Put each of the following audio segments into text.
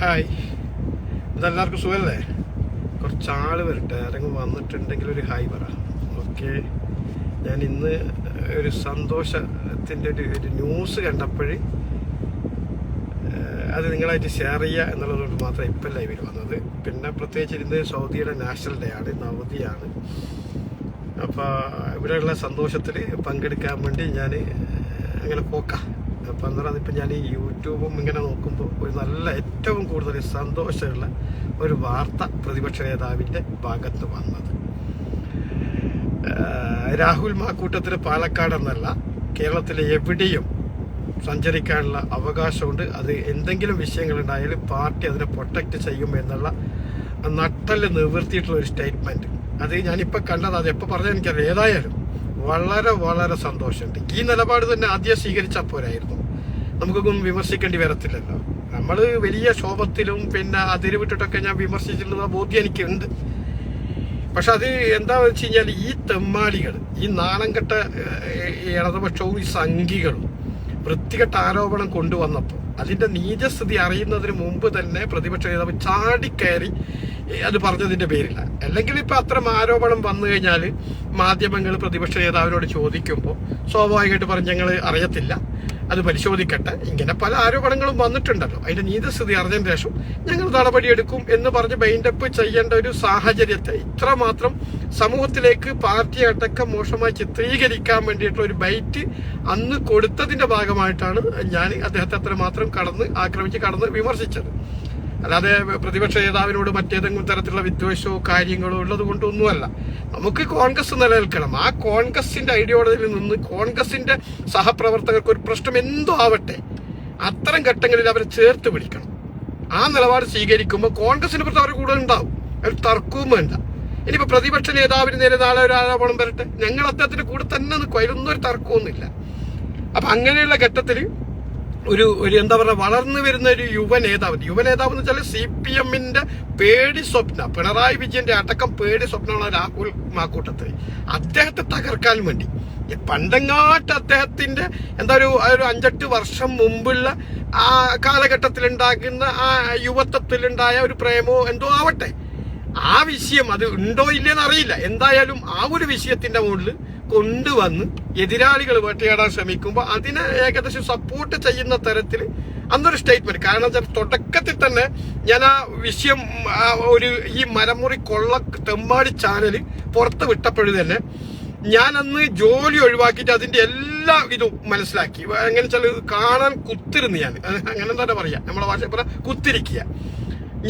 Hi. ഇതെല്ലാവർക്കും സുഖമല്ലേ? കുറച്ച് ആൾ വരട്ടെ. ആരെങ്കിലും വന്നിട്ടുണ്ടെങ്കിൽ ഒരു ഹായ് പറ. ഓക്കെ. ഞാൻ ഇന്ന് ഒരു സന്തോഷത്തിന്റെ ഒരു ഒരു ന്യൂസ് കണ്ടപ്പോൾ അത് നിങ്ങളായിട്ട് ഷെയർ ചെയ്യുക എന്നുള്ളതുകൊണ്ട് മാത്രം ഇപ്പം ലൈവിൽ വന്നത്. പിന്നെ പ്രത്യേകിച്ച് ഇന്ന് സൗദിയുടെ നാഷണൽ ഡേ ആണ് ഇന്ന് അവധിയാണ് അപ്പോൾ ഇവിടെയുള്ള സന്തോഷത്തിൽ പങ്കെടുക്കാൻ വേണ്ടി ഞാൻ അങ്ങനെ പോക്കാം. അപ്പം അന്നേരം അതിപ്പോൾ ഞാൻ ഈ യൂട്യൂബും ഇങ്ങനെ നോക്കുമ്പോൾ ഒരു നല്ല ഏറ്റവും കൂടുതൽ സന്തോഷമുള്ള ഒരു വാർത്ത പ്രതിപക്ഷ നേതാവിന്റെ ഭാഗത്ത് വന്നത്. രാഹുൽ മാക്കൂട്ടത്തിന് പാലക്കാടെന്നല്ല കേരളത്തിലെ എവിടെയും സഞ്ചരിക്കാനുള്ള അവകാശമുണ്ട്. അത് എന്തെങ്കിലും വിഷയങ്ങളുണ്ടായാലും പാർട്ടി അതിനെ പ്രൊട്ടക്റ്റ് ചെയ്യും എന്നുള്ള നട്ടൽ നിവർത്തിയിട്ടുള്ള ഒരു സ്റ്റേറ്റ്മെന്റ് അത് ഞാനിപ്പോൾ കണ്ടത് അത് എപ്പോൾ പറഞ്ഞാൽ എനിക്കറിയാം ഏതായാലും വളരെ വളരെ സന്തോഷമുണ്ട്. ഈ നിലപാട് തന്നെ ആദ്യം സ്വീകരിച്ചാൽ പോരായിരുന്നു. നമുക്കൊന്നും വിമർശിക്കേണ്ടി വരത്തില്ലല്ലോ. നമ്മൾ വലിയ ശോഭത്തിലും പിന്നെ അതിരുവിട്ടിട്ടൊക്കെ ഞാൻ വിമർശിച്ചിട്ടുള്ള ബോധ്യം എനിക്കുണ്ട്. പക്ഷെ അത് എന്താ വെച്ച് കഴിഞ്ഞാൽ ഈ തെമ്മാടികൾ ഈ നാണംകെട്ട ഇടതുപക്ഷവും ഈ സംഘികളും വൃത്തികെട്ട ആരോപണം കൊണ്ടുവന്നപ്പോൾ അതിന്റെ നീചസ്ഥിതി അറിയുന്നതിന് മുമ്പ് തന്നെ പ്രതിപക്ഷ നേതാവ് ചാടിക്കയറി അത് പറഞ്ഞതിന്റെ പേരില്ല. അല്ലെങ്കിൽ ഇപ്പൊ അത്തരം ആരോപണം വന്നു കഴിഞ്ഞാൽ മാധ്യമങ്ങൾ പ്രതിപക്ഷ നേതാവിനോട് ചോദിക്കുമ്പോൾ സ്വാഭാവികമായിട്ട് പറഞ്ഞ് ഞങ്ങൾ അറിയത്തില്ല. അത് പരിശോധിക്കട്ടെ. ഇങ്ങനെ പല ആരോപണങ്ങളും വന്നിട്ടുണ്ടല്ലോ. അതിന്റെ നീതസ്ഥിതി അറിഞ്ഞതിന് ശേഷം ഞങ്ങൾ നടപടിയെടുക്കും എന്ന് പറഞ്ഞ് ബൈൻഡപ്പ് ചെയ്യേണ്ട ഒരു സാഹചര്യത്തെ ഇത്രമാത്രം സമൂഹത്തിലേക്ക് പാർട്ടി അടക്കം മോശമായി ചിത്രീകരിക്കാൻ വേണ്ടിയിട്ടുള്ള ഒരു ബൈറ്റ് അന്ന് കൊടുത്തതിന്റെ ഭാഗമായിട്ടാണ് ഞാൻ അദ്ദേഹത്തെ അത്രമാത്രം കടന്ന് ആക്രമിച്ച് കടന്ന് വിമർശിച്ചത്. അല്ലാതെ പ്രതിപക്ഷ നേതാവിനോട് മറ്റേതെങ്കിലും തരത്തിലുള്ള വിദ്വേഷമോ കാര്യങ്ങളോ ഉള്ളത് കൊണ്ടൊന്നുമല്ല നമുക്ക് കോൺഗ്രസ് നിലനിൽക്കണം. ആ കോൺഗ്രസിന്റെ ഐഡിയോളജിയിൽ നിന്ന് കോൺഗ്രസിന്റെ സഹപ്രവർത്തകർക്ക് ഒരു പ്രശ്നം എന്തോ ആവട്ടെ അത്തരം ഘട്ടങ്ങളിൽ അവരെ ചേർത്ത് പിടിക്കണം. ആ നിലപാട് സ്വീകരിക്കുമ്പോൾ കോൺഗ്രസിന് പുറത്ത് അവരുടെ കൂടെ ഉണ്ടാവും. ഒരു തർക്കവും വേണ്ട. ഇനിയിപ്പോ പ്രതിപക്ഷ നേതാവിന് നേരെ നാളെ ഒരു ആരോപണം വരട്ടെ. ഞങ്ങൾ അദ്ദേഹത്തിന്റെ കൂടെ തന്നെ നിൽക്കും. അതിലൊന്നും ഒരു തർക്കമൊന്നുമില്ല. അപ്പൊ അങ്ങനെയുള്ള ഘട്ടത്തിൽ ഒരു ഒരു എന്താ പറയുക വളർന്നു വരുന്ന ഒരു യുവ നേതാവ് യുവ നേതാവ് എന്ന് വെച്ചാൽ സി പി എമ്മിന്റെ പേടി സ്വപ്ന പിണറായി വിജയന്റെ അടക്കം പേടി സ്വപ്നമാണ് രാഹുൽ മാക്കൂട്ടത്തിൽ അദ്ദേഹത്തെ തകർക്കാൻ വേണ്ടി. പണ്ടങ്ങാട്ട് അദ്ദേഹത്തിന്റെ എന്താ ഒരു ഒരു അഞ്ചെട്ട് വർഷം മുമ്പുള്ള ആ കാലഘട്ടത്തിൽ ഉണ്ടാകുന്ന ആ യുവത്വത്തിലുണ്ടായ ഒരു പ്രേമോ എന്തോ ആവട്ടെ. ആ വിഷയം അത് ഉണ്ടോ ഇല്ലെന്ന് അറിയില്ല. എന്തായാലും ആ ഒരു വിഷയത്തിന്റെ മുകളിൽ കൊണ്ടുവന്ന് എതിരാളികൾ വേട്ടയാടാൻ ശ്രമിക്കുമ്പോൾ അതിനെ ഏകദേശം സപ്പോർട്ട് ചെയ്യുന്ന തരത്തിൽ അന്നൊരു സ്റ്റേറ്റ്മെന്റ് കാരണം വെച്ചാൽ തുടക്കത്തിൽ തന്നെ ഞാൻ ആ വിഷയം ഒരു ഈ മരമുറി കൊള്ള തെമ്മാടി ചാനൽ പുറത്ത് വിട്ടപ്പോഴും തന്നെ ഞാൻ അന്ന് ജോലി ഒഴിവാക്കിയിട്ട് അതിന്റെ എല്ലാ ഇതും മനസ്സിലാക്കി. എങ്ങനെ വെച്ചാൽ കാണാൻ കുത്തിരുന്ന് ഞാൻ. അങ്ങനെ തന്നെ പറയാം. നമ്മളെ ഭാഷ പറയാം കുത്തിരിക്കുക.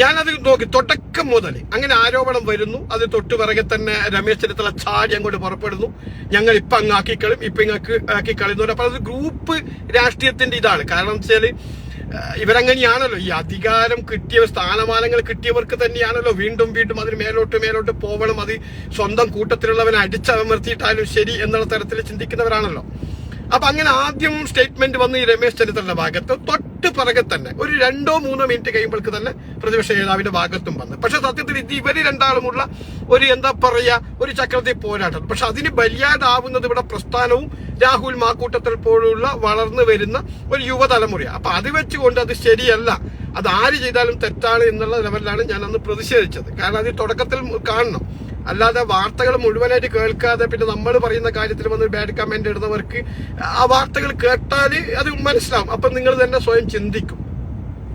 ഞാനത് നോക്കി തുടക്കം മുതൽ. അങ്ങനെ ആരോപണം വരുന്നു. അത് തൊട്ട് പിറകെ തന്നെ രമേശ് ചെന്നിത്തല ചാടി അങ്ങോട്ട് പുറപ്പെടുന്നു. ഞങ്ങൾ ഇപ്പൊ അങ്ങ് ആക്കിക്കളും ഇപ്പൊ ഇങ്ങക്ക് ആക്കി കളയുന്നു അപ്പൊ അത് ഗ്രൂപ്പ് രാഷ്ട്രീയത്തിന്റെ ഇതാണ്. കാരണം വെച്ചാൽ ഇവരങ്ങനെയാണല്ലോ. ഈ അധികാരം കിട്ടിയ സ്ഥാനമാനങ്ങൾ കിട്ടിയവർക്ക് തന്നെയാണല്ലോ വീണ്ടും വീണ്ടും അതിന് മേലോട്ട് മേലോട്ട് പോകണം അത് സ്വന്തം കൂട്ടത്തിലുള്ളവനെ അടിച്ചമർത്തിയിട്ടാലും ശരി എന്നുള്ള തരത്തിൽ ചിന്തിക്കുന്നവരാണല്ലോ. അപ്പൊ അങ്ങനെ ആദ്യം സ്റ്റേറ്റ്മെന്റ് വന്ന് ഈ രമേശ് ചെന്നിത്തലയുടെ ഭാഗത്ത് തൊട്ട് പിറകെ തന്നെ ഒരു രണ്ടോ മൂന്നോ മിനിറ്റ് കഴിയുമ്പോഴേക്ക് തന്നെ പ്രതിപക്ഷ നേതാവിന്റെ ഭാഗത്തും വന്ന്. പക്ഷെ സത്യത്തിൽ ഇത് ഇവർ രണ്ടാളുമുള്ള ഒരു എന്താ പറയാ ഒരു ചക്രത്തെ പോരാട്ടം. പക്ഷെ അതിന് ബലിയാടാവുന്നത് ഇവിടെ പ്രസ്ഥാനവും രാഹുൽ മാക്കൂട്ടത്തിൽ പോലുള്ള വളർന്നു വരുന്ന ഒരു യുവതലമുറയാണ് അപ്പൊ അത് വെച്ചുകൊണ്ട് അത് ശരിയല്ല. അത് ആര് ചെയ്താലും തെറ്റാണ് എന്നുള്ള ലെവലിലാണ് ഞാൻ അന്ന് പ്രതിഷേധിച്ചത്. കാരണം അത് തുടക്കത്തിൽ കാണണം. അല്ലാതെ വാർത്തകൾ മുഴുവനായിട്ട് കേൾക്കാതെ പിന്നെ നമ്മൾ പറയുന്ന കാര്യത്തിൽ വന്ന് ബാഡ് കമന്റ് ഇടുന്നവർക്ക് ആ വാർത്തകൾ കേട്ടാൽ അത് മനസ്സിലാവും. അപ്പം നിങ്ങൾ തന്നെ സ്വയം ചിന്തിക്കും.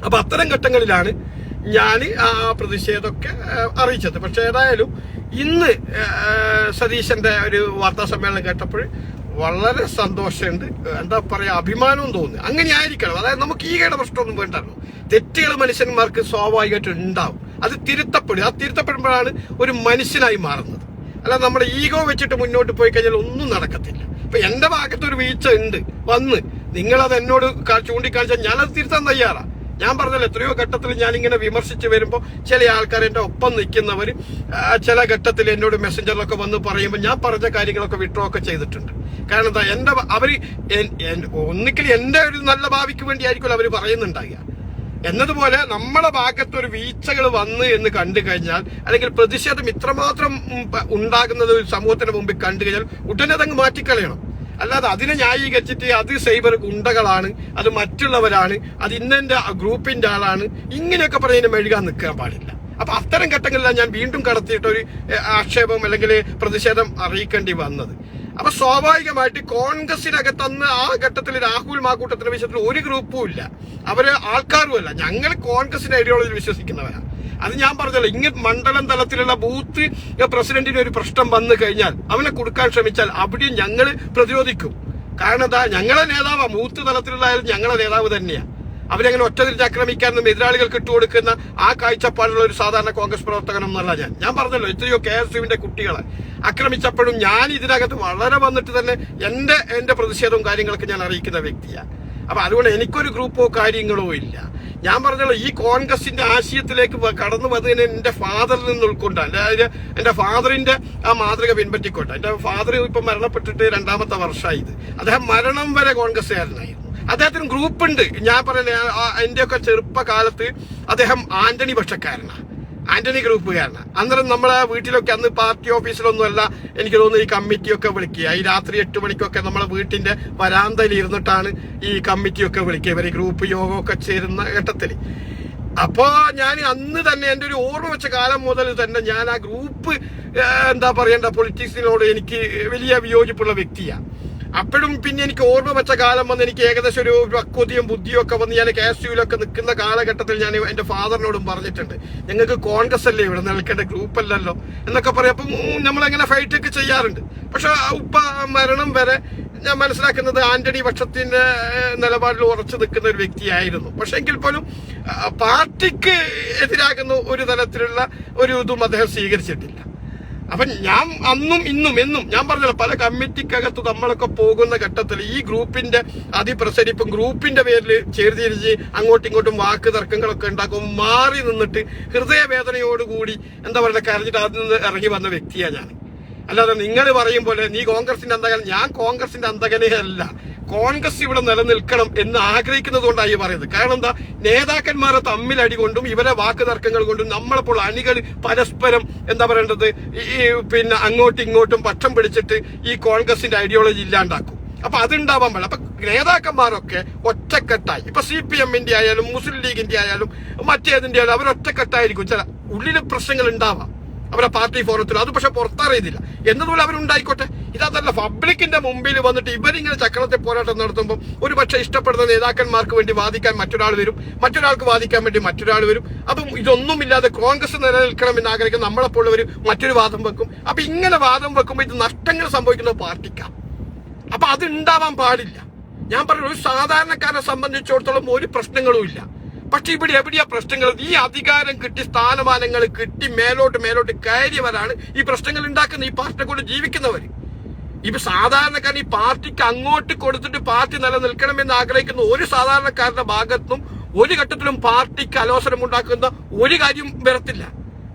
അപ്പം അത്തരം ഘട്ടങ്ങളിലാണ് ഞാൻ ആ പ്രതിഷേധമൊക്കെ അറിയിച്ചത്. പക്ഷേ ഏതായാലും ഇന്ന് സതീശന്റെ ഒരു വാർത്താ സമ്മേളനം കേട്ടപ്പോൾ വളരെ സന്തോഷമുണ്ട്. എന്താ പറയാ അഭിമാനവും തോന്നുന്നു. അങ്ങനെ ആയിരിക്കണം അതായത് നമുക്ക് ഈ കേട പ്രശ്നമൊന്നും വേണ്ടല്ലോ. തെറ്റുകൾ മനുഷ്യന്മാർക്ക് സ്വാഭാവികമായിട്ട് ഉണ്ടാവും. അത് തിരുത്തപ്പെടും. ആ തിരുത്തപ്പെടുമ്പോഴാണ് ഒരു മനുഷ്യനായി മാറുന്നത്. അല്ല നമ്മുടെ ഈഗോ വെച്ചിട്ട് മുന്നോട്ട് പോയി കഴിഞ്ഞാൽ ഒന്നും നടക്കത്തില്ല. ഇപ്പൊ എന്റെ ഭാഗത്ത് ഒരു വീഴ്ച ഉണ്ട്. വന്ന് നിങ്ങളത് എന്നോട് ചൂണ്ടിക്കാണിച്ചാൽ ഞാനത് തിരുത്താൻ തയ്യാറാണ് ഞാൻ പറഞ്ഞല്ലോ എത്രയോ ഘട്ടത്തിൽ ഞാൻ ഇങ്ങനെ വിമർശിച്ച് വരുമ്പോൾ ചില ആൾക്കാർ എന്റെ ഒപ്പം നിൽക്കുന്നവർ ചില ഘട്ടത്തിൽ എന്നോട് മെസ്സഞ്ചറിലൊക്കെ വന്ന് പറയുമ്പോൾ ഞാൻ പറഞ്ഞ കാര്യങ്ങളൊക്കെ വിഡ്രോ ഒക്കെ ചെയ്തിട്ടുണ്ട്. കാരണം എന്താ എന്റെ അവർ ഒന്നിക്കൽ എന്റെ ഒരു നല്ല ഭാവിക്ക് വേണ്ടിയായിരിക്കുമല്ലോ അവർ പറയുന്നുണ്ടാകുക എന്നതുപോലെ നമ്മുടെ ഭാഗത്ത് ഒരു വീഴ്ചകൾ വന്ന് എന്ന് കണ്ടു കഴിഞ്ഞാൽ അല്ലെങ്കിൽ പ്രതിഷേധം ഇത്രമാത്രം ഉണ്ടാകുന്നത് ഒരു സമൂഹത്തിന് മുമ്പിൽ കണ്ടു കഴിഞ്ഞാൽ ഉടനെ അതങ്ങ് മാറ്റിക്കളയണം. അല്ലാതെ അതിനെ ന്യായീകരിച്ചിട്ട് അത് സൈബർ ഗുണ്ടകളാണ് അത് മറ്റുള്ളവരാണ് അത് ഇന്നെന്റെ ഗ്രൂപ്പിന്റെ ആളാണ് ഇങ്ങനെയൊക്കെ പറഞ്ഞതിന് മെഴുകാൻ നിൽക്കാൻ പാടില്ല. അപ്പൊ അത്തരം ഘട്ടങ്ങളിലാണ് ഞാൻ വീണ്ടും കടത്തിയിട്ടൊരു ആക്ഷേപം അല്ലെങ്കിൽ പ്രതിഷേധം അറിയിക്കേണ്ടി വന്നത്. അപ്പൊ സ്വാഭാവികമായിട്ട് കോൺഗ്രസിനകത്ത് അന്ന് ആ ഘട്ടത്തിൽ രാഹുൽ മാക്കൂട്ടത്തിന്റെ വിഷയത്തിൽ ഒരു ഗ്രൂപ്പും ഇല്ല. അവർ ആൾക്കാരുമല്ല ഞങ്ങൾ കോൺഗ്രസിന്റെ ഐഡിയോളജിയിൽ വിശ്വസിക്കുന്നവരാണ് അത് ഞാൻ പറഞ്ഞല്ലോ ഇങ്ങനെ മണ്ഡലം തലത്തിലുള്ള ബൂത്ത് പ്രസിഡന്റിന് ഒരു പ്രശ്നം വന്നു കഴിഞ്ഞാൽ അവനെ കൊടുക്കാൻ ശ്രമിച്ചാൽ അവിടെയും ഞങ്ങൾ പ്രതിരോധിക്കും. കാരണം എന്താ? ഞങ്ങളെ നേതാവാണ് ബൂത്ത് തലത്തിലുള്ള ഞങ്ങളെ നേതാവ് തന്നെയാണ് അവരങ്ങനെ ഒറ്റ തിരിച്ച് ആക്രമിക്കാനും എതിരാളികൾക്ക് ഇട്ടുകൊടുക്കുന്ന ആ കാഴ്ചപ്പാടുള്ള ഒരു സാധാരണ കോൺഗ്രസ് പ്രവർത്തകനൊന്നല്ല ഞാൻ. ഞാൻ പറഞ്ഞല്ലോ എത്രയോ കെ എസ് യുവിന്റെ കുട്ടികളെ ആക്രമിച്ചപ്പോഴും ഞാൻ ഇതിനകത്ത് വളരെ വന്നിട്ട് തന്നെ എന്റെ എന്റെ പ്രതിഷേധവും കാര്യങ്ങളൊക്കെ ഞാൻ അറിയിക്കുന്ന വ്യക്തിയാണ്. അപ്പൊ അതുകൊണ്ട് എനിക്കൊരു ഗ്രൂപ്പോ കാര്യങ്ങളോ ഇല്ല. ഞാൻ പറഞ്ഞല്ലോ ഈ കോൺഗ്രസിന്റെ ആശയത്തിലേക്ക് കടന്നു വന്നതിന് എന്റെ ഫാദറിൽ നിന്ന് ഉൾക്കൊണ്ട അതായത് എന്റെ ഫാദറിന്റെ ആ മാതൃക പിൻപറ്റിക്കൊണ്ട. എന്റെ ഫാദർ ഇപ്പൊ മരണപ്പെട്ടിട്ട് രണ്ടാമത്തെ വർഷമായി ഇത് അദ്ദേഹം മരണം വരെ കോൺഗ്രസ്സുകാരനായിരുന്നു. അദ്ദേഹത്തിന് ഗ്രൂപ്പ് ഉണ്ട് ഞാൻ പറയുന്നത് എന്റെയൊക്കെ ചെറുപ്പകാലത്ത് അദ്ദേഹം ആന്റണി പക്ഷക്കാരനാണ് ആന്റണി ഗ്രൂപ്പുകാരനാണ് അന്നേരം നമ്മളെ വീട്ടിലൊക്കെ അന്ന് പാർട്ടി ഓഫീസിലൊന്നുമല്ല എനിക്ക് തോന്നുന്നു ഈ കമ്മിറ്റിയൊക്കെ വിളിക്കുക. ഈ രാത്രി എട്ട് മണിക്കൊക്കെ നമ്മളെ വീട്ടിന്റെ വരാന്തയിൽ ഇരുന്നിട്ടാണ് ഈ കമ്മിറ്റിയൊക്കെ വിളിക്കുക. ഇവർ ഗ്രൂപ്പ് യോഗമൊക്കെ ചേരുന്ന ഘട്ടത്തിൽ അപ്പോ ഞാൻ അന്ന് തന്നെ എന്റെ ഒരു ഓർമ്മ വെച്ച കാലം മുതൽ തന്നെ ഞാൻ ആ ഗ്രൂപ്പ് എന്താ പറയണ്ട പൊളിറ്റിക്സിനോട് എനിക്ക് വലിയ വിയോജിപ്പുള്ള വ്യക്തിയാണ് അപ്പോഴും പിന്നെ എനിക്ക് ഓർമ്മ വെച്ച കാലം വന്ന് എനിക്ക് ഏകദേശം ഒരു പക്വതയും ബുദ്ധിയും ഒക്കെ വന്ന് ഞാൻ കെ എസ് യുവിലൊക്കെ നിൽക്കുന്ന കാലഘട്ടത്തിൽ ഞാൻ എന്റെ ഫാദറിനോടും പറഞ്ഞിട്ടുണ്ട്. ഞങ്ങൾക്ക് കോൺഗ്രസ് അല്ലേ ഇവിടെ നിൽക്കേണ്ട ഗ്രൂപ്പ് അല്ലല്ലോ? എന്നൊക്കെ പറയും. അപ്പം ഫൈറ്റ് ഒക്കെ ചെയ്യാറുണ്ട്. പക്ഷെ ഉപ്പ മരണം വരെ ഞാൻ മനസ്സിലാക്കുന്നത് ആന്റണി പക്ഷത്തിന്റെ നിലപാടിൽ ഉറച്ചു നിൽക്കുന്ന ഒരു വ്യക്തിയായിരുന്നു. പക്ഷെ എങ്കിൽ പോലും പാർട്ടിക്ക് എതിരാകുന്ന ഒരു തരത്തിലുള്ള ഒരു ഇതും അദ്ദേഹം സ്വീകരിച്ചിട്ടില്ല. അപ്പൊ ഞാൻ അന്നും ഇന്നും എന്നും ഞാൻ പറഞ്ഞല്ലോ പല കമ്മിറ്റിക്കകത്ത് നമ്മളൊക്കെ പോകുന്ന ഘട്ടത്തിൽ ഈ ഗ്രൂപ്പിന്റെ അതിപ്രസരിപ്പും ഗ്രൂപ്പിന്റെ പേരിൽ ചേർതിരിച്ച് അങ്ങോട്ടും ഇങ്ങോട്ടും വാക്ക് തർക്കങ്ങളൊക്കെ ഉണ്ടാക്കും മാറി നിന്നിട്ട് ഹൃദയവേദനയോടുകൂടി എന്താ പറയുക കരഞ്ഞിട്ട് അതിൽ നിന്ന് ഇറങ്ങി വന്ന വ്യക്തിയാണ് ഞാൻ. അല്ലാതെ നിങ്ങൾ പറയും പോലെ നീ കോൺഗ്രസിന്റെ അന്തകൻ ഞാൻ കോൺഗ്രസിന്റെ അന്തകനേ അല്ല. കോൺഗ്രസ് ഇവിടെ നിലനിൽക്കണം എന്ന് ആഗ്രഹിക്കുന്നത് പറയുന്നത്. കാരണം എന്താ? നേതാക്കന്മാരെ തമ്മിൽ അടികൊണ്ടും ഇവരെ വാക്ക് തർക്കങ്ങൾ കൊണ്ടും നമ്മളിപ്പോൾ അണികൾ പരസ്പരം എന്താ പറയേണ്ടത്? ഈ പിന്നെ അങ്ങോട്ടും ഇങ്ങോട്ടും പക്ഷം പിടിച്ചിട്ട് ഈ കോൺഗ്രസിന്റെ ഐഡിയോളജി ഇല്ലാണ്ടാക്കും. അപ്പൊ അതുണ്ടാവാൻ പാടില്ല. അപ്പൊ നേതാക്കന്മാരൊക്കെ ഒറ്റക്കെട്ടായി. ഇപ്പൊ സി പി എമ്മിന്റെ ആയാലും മുസ്ലിം ലീഗിന്റെ ആയാലും മറ്റേതിന്റെ ആയാലും അവരൊറ്റക്കെട്ടായിരിക്കും. ചില ഉള്ളിൽ പ്രശ്നങ്ങൾ ഉണ്ടാവാം. അവരെ പാർട്ടി ഫോറത്തിൽ. അത് പക്ഷെ പുറത്തറിയുന്നില്ല. എന്നതുപോലെ അവരുണ്ടായിക്കോട്ടെ? ഇതല്ല പബ്ലിക്കിന്റെ മുമ്പിൽ വന്നിട്ട് ഇവരിങ്ങനെ ചക്രത്തെ പോരാട്ടം നടത്തുമ്പോൾ ഒരു പക്ഷെ ഇഷ്ടപ്പെടുന്ന നേതാക്കന്മാർക്ക് വേണ്ടി വാദിക്കാൻ മറ്റൊരാൾ വരും. മറ്റൊരാൾക്ക് വാദിക്കാൻ വേണ്ടി മറ്റൊരാൾ വരും. അപ്പം ഇതൊന്നുമില്ലാതെ കോൺഗ്രസ് നിലനിൽക്കണം എന്ന് ആഗ്രഹിക്കുന്ന നമ്മളെപ്പോഴുള്ളവർ മറ്റൊരു വാദം വെക്കും. അപ്പൊ ഇങ്ങനെ വാദം വെക്കുമ്പോൾ ഇത് നഷ്ടങ്ങൾ സംഭവിക്കുന്ന പാർട്ടിക്കാണ് അപ്പൊ അത് ഉണ്ടാവാൻ പാടില്ല. ഞാൻ പറഞ്ഞു ഒരു സാധാരണക്കാരനെ സംബന്ധിച്ചിടത്തോളം ഒരു പ്രശ്നങ്ങളും ഇല്ല. പക്ഷെ ഇവിടെ എവിടെയാ പ്രശ്നങ്ങൾ? ഈ അധികാരം കിട്ടി സ്ഥാനമാനങ്ങൾ കിട്ടി മേലോട്ട് മേലോട്ട് കയറിയവരാണ് ഈ പ്രശ്നങ്ങൾ ഉണ്ടാക്കുന്ന ഈ പാർട്ടിയെ കൊണ്ട് ജീവിക്കുന്നവർ ഇപ്പൊ സാധാരണക്കാരൻ ഈ പാർട്ടിക്ക് അങ്ങോട്ട് കൊടുത്തിട്ട് പാർട്ടി നിലനിൽക്കണമെന്ന് ആഗ്രഹിക്കുന്ന ഒരു സാധാരണക്കാരന്റെ ഭാഗത്തും ഒരു ഘട്ടത്തിലും പാർട്ടിക്ക് അലോസരം ഉണ്ടാക്കുന്ന ഒരു കാര്യം വരത്തില്ല.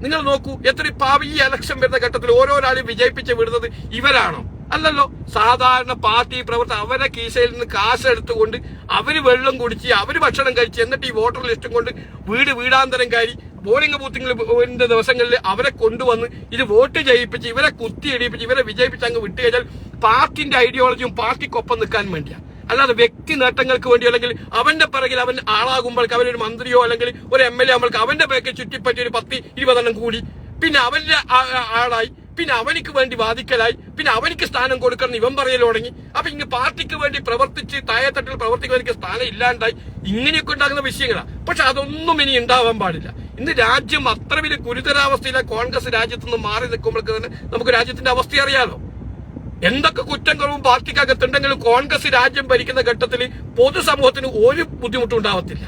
നിങ്ങൾ നോക്കൂ എത്ര പാവ ഈ ഇലക്ഷൻ വരുന്ന ഘട്ടത്തിൽ ഓരോരാളെയും വിജയിപ്പിച്ച് വിടുന്നത് ഇവരാണോ? അല്ലല്ലോ സാധാരണ പാർട്ടി പ്രവർത്തകർ അവരെ കീശയിൽ നിന്ന് കാശ് എടുത്തുകൊണ്ട് അവർ വെള്ളം കുടിച്ച് അവർ ഭക്ഷണം കഴിച്ച് എന്നിട്ട് ഈ വോട്ടർ ലിസ്റ്റും കൊണ്ട് വീട് വീടാന്തരം കയറി പോളിംഗ് ബൂത്തിങ്ങിന്റെ ദിവസങ്ങളിൽ അവരെ കൊണ്ടുവന്ന് ഇത് വോട്ട് ചെയ്യിപ്പിച്ച് ഇവരെ കുത്തി ഇടിപ്പിച്ച് ഇവരെ വിജയിപ്പിച്ച് അങ്ങ് വിട്ടു കഴിഞ്ഞാൽ പാർട്ടിന്റെ ഐഡിയോളജിയും പാർട്ടിക്കൊപ്പം നിൽക്കാൻ വേണ്ടിയാണ് അല്ലാതെ വ്യക്തി നേട്ടങ്ങൾക്ക് വേണ്ടി അല്ലെങ്കിൽ അവന്റെ പിറകിൽ അവൻ ആളാകുമ്പോഴേക്ക് അവനൊരു മന്ത്രിയോ അല്ലെങ്കിൽ ഒരു എം എൽ എ ആകുമ്പോഴേക്ക് അവന്റെ പേക്ക് ചുറ്റിപ്പറ്റി ഒരു പത്ത് ഇരുപതെണ്ണം കൂടി. പിന്നെ അവന്റെ ആളായി പിന്നെ അവനിക്ക് വേണ്ടി വാദിക്കലായി. പിന്നെ അവനിക്ക് സ്ഥാനം കൊടുക്കണം ഇവൻ പറയൽ തുടങ്ങി. അപ്പൊ ഇങ്ങ് പാർട്ടിക്ക് വേണ്ടി പ്രവർത്തിച്ച് താഴെത്തട്ടിൽ പ്രവർത്തിക്കാൻ എനിക്ക് സ്ഥാനം ഇല്ലാണ്ടായി. ഇങ്ങനെയൊക്കെ ഉണ്ടാകുന്ന വിഷയങ്ങളാണ് പക്ഷെ അതൊന്നും ഇനി ഉണ്ടാവാൻ പാടില്ല. ഇന്ന് രാജ്യം അത്ര വലിയ ഗുരുതരാവസ്ഥയിലെ കോൺഗ്രസ് രാജ്യത്ത് നിന്ന് മാറി നിൽക്കുമ്പോഴേക്ക് തന്നെ നമുക്ക് രാജ്യത്തിന്റെ അവസ്ഥ അറിയാലോ? എന്തൊക്കെ കുറ്റങ്ങളും പാർട്ടിക്കകത്തുണ്ടെങ്കിലും കോൺഗ്രസ് രാജ്യം ഭരിക്കുന്ന ഘട്ടത്തിൽ പൊതുസമൂഹത്തിന് ഒരു ബുദ്ധിമുട്ടും ഉണ്ടാവത്തില്ല.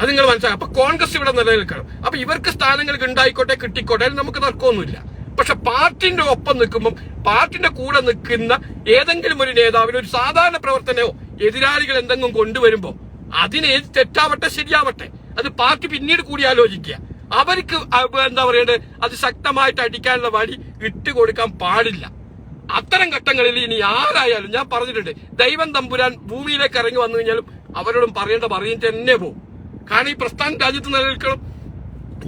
അത് നിങ്ങൾ മനസ്സിലാക്കാം അപ്പൊ കോൺഗ്രസ് ഇവിടെ നിലനിൽക്കണം. അപ്പൊ ഇവർക്ക് സ്ഥാനങ്ങൾ ഉണ്ടായിക്കോട്ടെ കിട്ടിക്കോട്ടെ നമുക്ക് തർക്കമൊന്നുമില്ല. പക്ഷെ പാർട്ടിന്റെ ഒപ്പം നിൽക്കുമ്പോൾ പാർട്ടിന്റെ കൂടെ നിൽക്കുന്ന ഏതെങ്കിലും ഒരു നേതാവിന് ഒരു സാധാരണ പ്രവർത്തനമോ എതിരാളികൾ എന്തെങ്കിലും കൊണ്ടുവരുമ്പോൾ അതിന് ഏത് തെറ്റാവട്ടെ ശരിയാവട്ടെ അത് പാർട്ടി പിന്നീട് കൂടി ആലോചിക്കുക. അവർക്ക് എന്താ പറയേണ്ടത് അത് ശക്തമായിട്ട് അടിക്കാനുള്ള വഴി ഇട്ടുകൊടുക്കാൻ പാടില്ല. അത്തരം ഘട്ടങ്ങളിൽ ഇനി ആരായാലും ഞാൻ പറഞ്ഞിട്ടുണ്ട് ദൈവം തമ്പുരാൻ ഭൂമിയിലേക്ക് ഇറങ്ങി വന്നു കഴിഞ്ഞാലും അവരോടും പറയേണ്ട പറയും തന്നെ പോകും. കാരണം ഈ പ്രസ്ഥാനം രാജ്യത്ത് നിലനിൽക്കണം.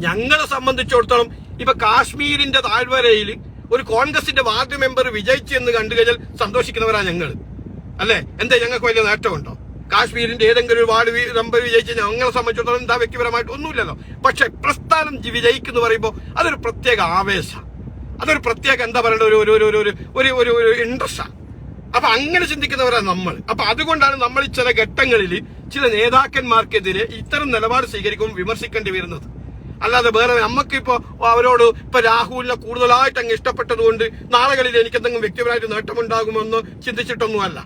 ഞങ്ങളെ സംബന്ധിച്ചിടത്തോളം ഇപ്പൊ കാശ്മീരിന്റെ താഴ്വരയിൽ ഒരു കോൺഗ്രസിന്റെ വാർഡ് മെമ്പർ വിജയിച്ചു എന്ന് കണ്ടു കഴിഞ്ഞാൽ സന്തോഷിക്കുന്നവരാ ഞങ്ങൾ അല്ലെ? എന്താ ഞങ്ങൾക്ക് വലിയ നേട്ടമുണ്ടോ? കാശ്മീരിന്റെ ഏതെങ്കിലും ഒരു വാർഡ് മെമ്പർ വിജയിച്ചു ഞങ്ങളെ സംബന്ധിച്ചിടത്തോളം എന്താ വ്യക്തിപരമായിട്ട് ഒന്നുമില്ലല്ലോ. പക്ഷെ പ്രസ്ഥാനം വിജയിക്കുന്ന പറയുമ്പോൾ അതൊരു പ്രത്യേക ആവേശം. അതൊരു പ്രത്യേക എന്താ പറയേണ്ട ഒരു ഒരു ഒരു ഒരു ഒരു ഒരു ഒരു ഇൻട്രസ്റ്റാണ് അപ്പൊ അങ്ങനെ ചിന്തിക്കുന്നവരാണ് നമ്മൾ. അപ്പൊ അതുകൊണ്ടാണ് നമ്മൾ ചില ഘട്ടങ്ങളിൽ ചില നേതാക്കന്മാർക്കെതിരെ ഇത്തരം നിലപാട് സ്വീകരിക്കുമ്പോൾ വിമർശിക്കേണ്ടി വരുന്നത്. അല്ലാതെ വേറെ നമുക്കിപ്പോ അവരോട് ഇപ്പൊ രാഹുലിനെ കൂടുതലായിട്ട് അങ്ങ് ഇഷ്ടപ്പെട്ടതുകൊണ്ട് നാളുകളിൽ എനിക്ക് എന്തെങ്കിലും വ്യക്തിപരമായിട്ട് നേട്ടമുണ്ടാകുമെന്ന് ചിന്തിച്ചിട്ടൊന്നുമല്ല.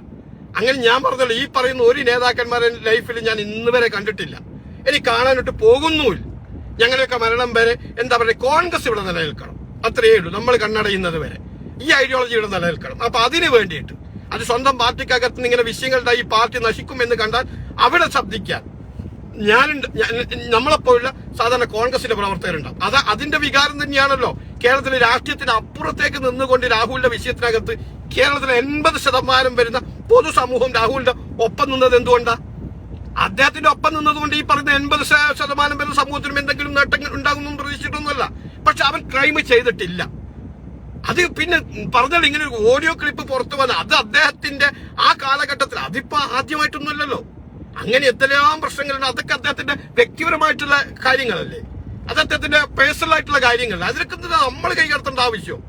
അങ്ങനെ ഞാൻ പറഞ്ഞല്ലോ ഈ പറയുന്ന ഒരു നേതാക്കന്മാരെ ലൈഫിൽ ഞാൻ ഇന്ന് വരെ കണ്ടിട്ടില്ല. ഇനി കാണാനൊട്ട് പോകുന്നുമില്ല. ഞങ്ങളെയൊക്കെ മരണം വരെ എന്താ പറയുക കോൺഗ്രസ് ഇവിടെ നിലനിൽക്കണം. അത്രയേ ഉള്ളൂ. നമ്മൾ കണ്ണടയുന്നത് വരെ. ഈ ഐഡിയോളജി ഇവിടെ നിലനിൽക്കണം. അപ്പൊ അതിന് വേണ്ടിയിട്ട് അത് സ്വന്തം പാർട്ടിക്കകത്ത് ഇങ്ങനെ വിഷയങ്ങളുടെ ഈ പാർട്ടി നശിക്കും എന്ന് കണ്ടാൽ അവിടെ ശബ്ദിക്കാൻ ഞാനുണ്ട്. നമ്മളെപ്പോലുള്ള സാധാരണ കോൺഗ്രസിന്റെ പ്രവർത്തകരുണ്ടാവും അത് അതിന്റെ വികാരം തന്നെയാണല്ലോ. കേരളത്തിലെ രാഷ്ട്രീയത്തിന് അപ്പുറത്തേക്ക് നിന്നുകൊണ്ട് രാഹുലിന്റെ വിഷയത്തിനകത്ത് കേരളത്തിലെ എൺപത് ശതമാനം വരുന്ന പൊതുസമൂഹം രാഹുലിന്റെ ഒപ്പം നിന്നത് എന്തുകൊണ്ടാ? അദ്ദേഹത്തിന്റെ ഒപ്പം നിന്നതുകൊണ്ട് ഈ പറയുന്ന എൺപത് ശതമാനം വരുന്ന സമൂഹത്തിനും എന്തെങ്കിലും നേട്ടങ്ങൾ ഉണ്ടാകുന്നു പ്രതീക്ഷിച്ചിട്ടൊന്നുമല്ല. പക്ഷെ അവൻ ക്രൈം ചെയ്തിട്ടില്ല. അത് പിന്നെ പറഞ്ഞാൽ ഇങ്ങനെ ഒരു ഓഡിയോ ക്ലിപ്പ് പുറത്തു വന്ന അത് അദ്ദേഹത്തിന്റെ ആ കാലഘട്ടത്തിൽ അതിപ്പോ ആദ്യമായിട്ടൊന്നുമല്ലല്ലോ. അങ്ങനെ എത്രയാം പ്രശ്നങ്ങളുണ്ട്. അതൊക്കെ അദ്ദേഹത്തിന്റെ വ്യക്തിപരമായിട്ടുള്ള കാര്യങ്ങളല്ലേ? അത് അദ്ദേഹത്തിന്റെ പേഴ്സണൽ ആയിട്ടുള്ള കാര്യങ്ങളല്ലേ അതിനൊക്കെ നമ്മൾ കൈകടത്തേണ്ട ആവശ്യം?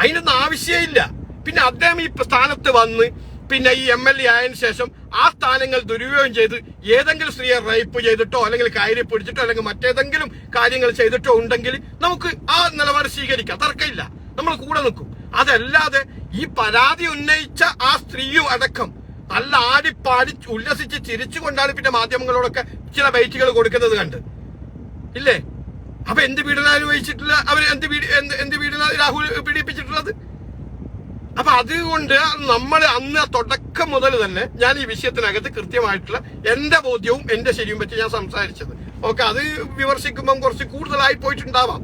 അതിനൊന്നും ആവശ്യമേ ഇല്ല. പിന്നെ അദ്ദേഹം ഈ സ്ഥാനത്ത് വന്ന് പിന്നെ ഈ എം എൽ എ ആയതിനു ശേഷം ആ സ്ഥാനങ്ങൾ ദുരുപയോഗം ചെയ്ത് ഏതെങ്കിലും സ്ത്രീയെ റേപ്പ് ചെയ്തിട്ടോ അല്ലെങ്കിൽ കയറി പിടിച്ചിട്ടോ അല്ലെങ്കിൽ മറ്റേതെങ്കിലും കാര്യങ്ങൾ ചെയ്തിട്ടോ ഉണ്ടെങ്കിൽ നമുക്ക് ആ നിലപാട് സ്വീകരിക്കാം. തർക്കമില്ല. നമ്മൾ കൂടെ നിൽക്കും. അതല്ലാതെ ഈ പരാതി ഉന്നയിച്ച ആ സ്ത്രീയും അടക്കം നല്ല ആടിപ്പാടി ഉല്ലസിച്ച് ചിരിച്ചുകൊണ്ടാണ് പിന്നെ മാധ്യമങ്ങളോടൊക്കെ ചില ബൈറ്റുകൾ കൊടുക്കുന്നത് കണ്ട്. ഇല്ലേ? അപ്പൊ എന്ത് പീഡനം വഹിച്ചിട്ടില്ല അവർ എന്ത് എന്ത് പീഡന രാഹുൽ പീഡിപ്പിച്ചിട്ടുള്ളത്? അപ്പൊ അതുകൊണ്ട് നമ്മൾ അന്ന് തുടക്കം മുതൽ തന്നെ ഞാൻ ഈ വിഷയത്തിനകത്ത് കൃത്യമായിട്ടുള്ള എന്റെ ബോധ്യവും എന്റെ ശരിയും പറ്റി ഞാൻ സംസാരിച്ചത്. ഓക്കെ അത് വിമർശിക്കുമ്പം കുറച്ച് കൂടുതലായി പോയിട്ടുണ്ടാവാം.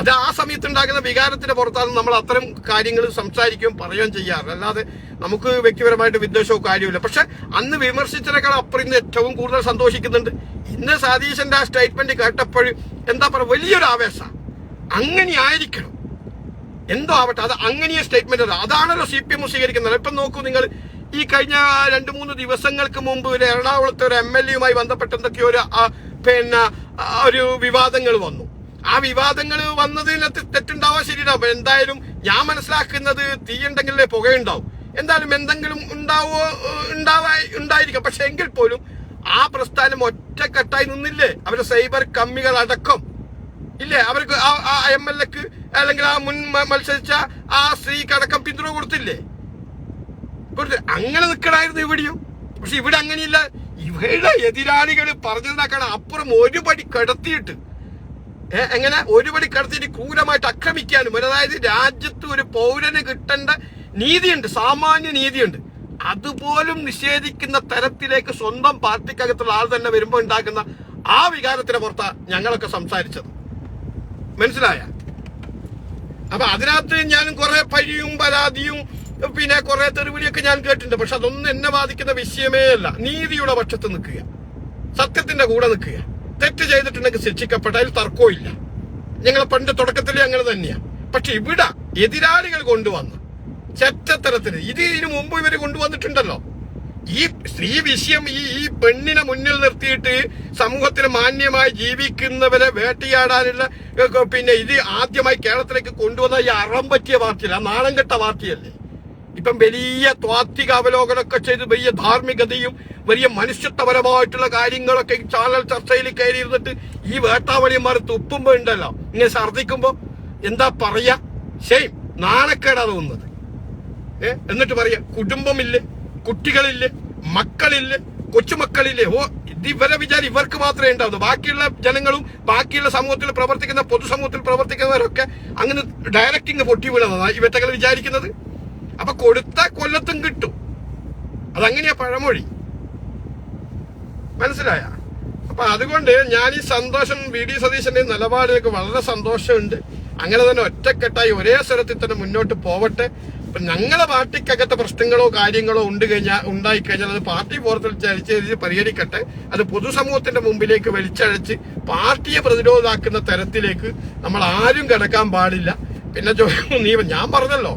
അത് ആ സമയത്ത് ഉണ്ടാകുന്ന വികാരത്തിന്റെ പുറത്താണ് നമ്മൾ അത്തരം കാര്യങ്ങൾ സംസാരിക്കുകയും പറയുകയും ചെയ്യാറ്. അല്ലാതെ നമുക്ക് വ്യക്തിപരമായിട്ട് വിദ്വേഷവും കാര്യമില്ല പക്ഷെ അന്ന് വിമർശിച്ചതിനേക്കാൾ അപ്പുറം ഇന്ന് ഏറ്റവും കൂടുതൽ സന്തോഷിക്കുന്നുണ്ട്. ഇന്ന് സതീശന്റെ ആ സ്റ്റേറ്റ്മെന്റ് കേട്ടപ്പോഴും എന്താ പറയുക? വലിയൊരു ആവേശമാണ് അങ്ങനെ ആയിരിക്കണം. എന്തോ ആവട്ടെ അത് അങ്ങനെ സ്റ്റേറ്റ്മെന്റ് അല്ല അതാണല്ലോ സി പി എം സ്വീകരിക്കുന്നത്. ഇപ്പം നോക്കൂ നിങ്ങൾ ഈ കഴിഞ്ഞ രണ്ട് മൂന്ന് ദിവസങ്ങൾക്ക് മുമ്പ് ഒരു എറണാകുളത്തെ ഒരു എം എൽ എയുമായി ബന്ധപ്പെട്ട് എന്തൊക്കെയോ ഒരു പിന്നെ ഒരു വിവാദങ്ങൾ വന്നു. ആ വിവാദങ്ങൾ വന്നതിൽ തെറ്റുണ്ടാവാൻ ശരിയുണ്ടാവും. എന്തായാലും ഞാൻ മനസ്സിലാക്കുന്നത് തീയുണ്ടെങ്കിലേ പുകയുണ്ടാവും. എന്തായാലും എന്തെങ്കിലും ഉണ്ടാവോ ഉണ്ടാവാ ഉണ്ടായിരിക്കാം. പക്ഷെ എങ്കിൽ പോലും ആ പ്രസ്ഥാനം ഒറ്റക്കെട്ടായി നിന്നില്ലേ? അവരുടെ സൈബർ കമ്മികൾ അടക്കം. ഇല്ലേ? അവർക്ക് ആ എം എൽ എക്ക് അല്ലെങ്കിൽ ആ മുൻ മത്സരിച്ച ആ സ്ത്രീക്ക് അടക്കം പിന്തുണ കൊടുത്തില്ലേ? കൊടുത്ത് അങ്ങനെ നിൽക്കണായിരുന്നു ഇവിടെയും. പക്ഷെ ഇവിടെ അങ്ങനെയില്ല. ഇവരുടെ എതിരാളികൾ പറഞ്ഞതിനേക്കാണ് അപ്പുറം ഒരു പടി കിടത്തിയിട്ട് എങ്ങനെ? ഒരു പടി കടത്തിന് ക്രൂരമായിട്ട് ആക്രമിക്കാനും. അതായത് രാജ്യത്ത് ഒരു പൗരന് കിട്ടേണ്ട നീതിയുണ്ട് സാമാന്യ നീതിയുണ്ട്. അതുപോലും നിഷേധിക്കുന്ന തരത്തിലേക്ക് സ്വന്തം പാർട്ടിക്കകത്തുള്ള ആൾ തന്നെ വരുമ്പോൾ ഉണ്ടാക്കുന്ന ആ വികാരത്തിന് പുറത്താ ഞങ്ങളൊക്കെ സംസാരിച്ചത്. മനസ്സിലായ? അപ്പൊ അതിനകത്ത് ഞാൻ കുറെ പഴിയും പരാതിയും പിന്നെ കുറെ തെറിവിളിയൊക്കെ ഞാൻ കേട്ടിട്ടുണ്ട്. പക്ഷെ അതൊന്നും എന്നെ ബാധിക്കുന്ന വിഷയമേ അല്ല. നീതിയുടെ പക്ഷത്ത് നിൽക്കുക. സത്യത്തിന്റെ കൂടെ നിൽക്കുക. തെറ്റ് ചെയ്തിട്ടുണ്ടെങ്കിൽ ശിക്ഷിക്കപ്പെട്ട അതിൽ തർക്കമില്ല ഞങ്ങൾ പണ്ട് തുടക്കത്തിൽ അങ്ങനെ തന്നെയാ. പക്ഷെ ഇവിടെ എതിരാളികൾ കൊണ്ടുവന്നു. ചെറ്റത്തരത്തിന്. ഇത് ഇതിനു മുമ്പ് ഇവർ കൊണ്ടുവന്നിട്ടുണ്ടല്ലോ. ഈ സ്ത്രീ വിഷയം ഈ ഈ പെണ്ണിനെ മുന്നിൽ നിർത്തിയിട്ട് സമൂഹത്തിൽ മാന്യമായി ജീവിക്കുന്നവരെ വേട്ടയാടാനുള്ള പിന്നെ ഇത് ആദ്യമായി കേരളത്തിലേക്ക് കൊണ്ടുവന്ന ഈ അറം പറ്റിയ പാർട്ടിയല്ല? നാണം കെട്ട പാർട്ടിയല്ലേ? ഇപ്പം വലിയ ത്വാത്വിക അവലോകനമൊക്കെ ചെയ്ത് വലിയ ധാർമ്മികതയും വലിയ മനുഷ്യത്വപരമായിട്ടുള്ള കാര്യങ്ങളൊക്കെ ഈ ചാനൽ ചർച്ചയിൽ കയറി ഇരുന്നിട്ട് ഈ വേട്ടാവളിയന്മാർ തുപ്പുമ്പോ ഉണ്ടല്ലോ. ഇങ്ങനെ ഛർദിക്കുമ്പോ എന്താ പറയാ? ശരി നാണക്കേടാ തോന്നുന്നത്. ഏ എന്നിട്ട് പറയാ കുടുംബമില്ലേ കുട്ടികളില്ലേ മക്കളില്ലേ കൊച്ചുമക്കളില്ലേ? ഓ ഇവരെ വിചാരം ഇവർക്ക് മാത്രമേ ഉണ്ടാവുന്നു. ബാക്കിയുള്ള ജനങ്ങളും ബാക്കിയുള്ള സമൂഹത്തിൽ പ്രവർത്തിക്കുന്ന പൊതുസമൂഹത്തിൽ പ്രവർത്തിക്കുന്നവരൊക്കെ അങ്ങനെ ഡയറക്റ്റിങ് പൊട്ടി വീണതാണ് ഇവറ്റകൾ വിചാരിക്കുന്നത്? അപ്പൊ കൊടുത്ത കൊല്ലത്തും കിട്ടും. അതങ്ങനെയാ പഴമൊഴി. മനസ്സിലായ? അപ്പൊ അതുകൊണ്ട് ഞാൻ ഈ സന്തോഷം വി ഡി സതീശന്റെ നിലപാടിലേക്ക് വളരെ സന്തോഷമുണ്ട്. അങ്ങനെ തന്നെ ഒറ്റക്കെട്ടായി ഒരേ സ്വരത്തിൽ തന്നെ മുന്നോട്ട് പോവട്ടെ. ഇപ്പൊ ഞങ്ങളെ പാർട്ടിക്കകത്തെ പ്രശ്നങ്ങളോ കാര്യങ്ങളോ ഉണ്ട് കഴിഞ്ഞാൽ ഉണ്ടായി കഴിഞ്ഞാൽ അത് പാർട്ടി പുറത്തിൽ ചരിച്ച് പരിഹരിക്കട്ടെ. അത് പൊതുസമൂഹത്തിന്റെ മുമ്പിലേക്ക് വലിച്ചഴച്ച് പാർട്ടിയെ പ്രതിരോധാക്കുന്ന തരത്തിലേക്ക് നമ്മൾ ആരും കിടക്കാൻ പാടില്ല. പിന്നെ നീ ഞാൻ പറഞ്ഞല്ലോ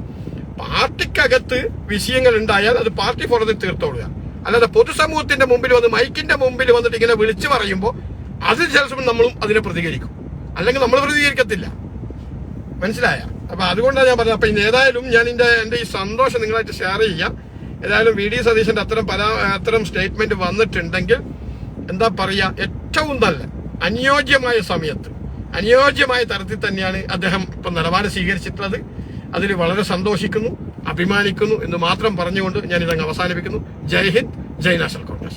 പാർട്ടിക്കകത്ത് വിഷയങ്ങൾ ഉണ്ടായാൽ അത് പാർട്ടി ഫോറത്തിൽ തീർത്തോളുക. അല്ലാതെ പൊതുസമൂഹത്തിന്റെ മുമ്പിൽ വന്ന് മൈക്കിന്റെ മുമ്പിൽ വന്നിട്ട് ഇങ്ങനെ വിളിച്ചു പറയുമ്പോൾ അത് ചില സമയം നമ്മളും അതിനെ പ്രതികരിക്കും. അല്ലെങ്കിൽ നമ്മൾ പ്രതികരിക്കത്തില്ല. മനസ്സിലായ? അപ്പൊ അതുകൊണ്ടാണ് ഞാൻ പറഞ്ഞത്. അപ്പൊ ഏതായാലും ഞാൻ എന്റെ എന്റെ ഈ സന്തോഷം നിങ്ങളായിട്ട് ഷെയർ ചെയ്യാം. ഏതായാലും വി ഡി സതീശന്റെ അത്തരം പരാ അത്തരം സ്റ്റേറ്റ്മെന്റ് വന്നിട്ടുണ്ടെങ്കിൽ എന്താ പറയാ? ഏറ്റവും നല്ല അനുയോജ്യമായ സമയത്ത് അനുയോജ്യമായ തരത്തിൽ തന്നെയാണ് അദ്ദേഹം ഇപ്പൊ നിലപാട് സ്വീകരിച്ചിട്ടുള്ളത്. അതിൽ വളരെ സന്തോഷിക്കുന്നു അഭിമാനിക്കുന്നു എന്ന് മാത്രം പറഞ്ഞുകൊണ്ട് ഞാൻ ഇതങ്ങ് അവസാനിപ്പിക്കുന്നു. ജയ് ഹിന്ദ് ജയ് നാഷണൽ കോൺഗ്രസ്.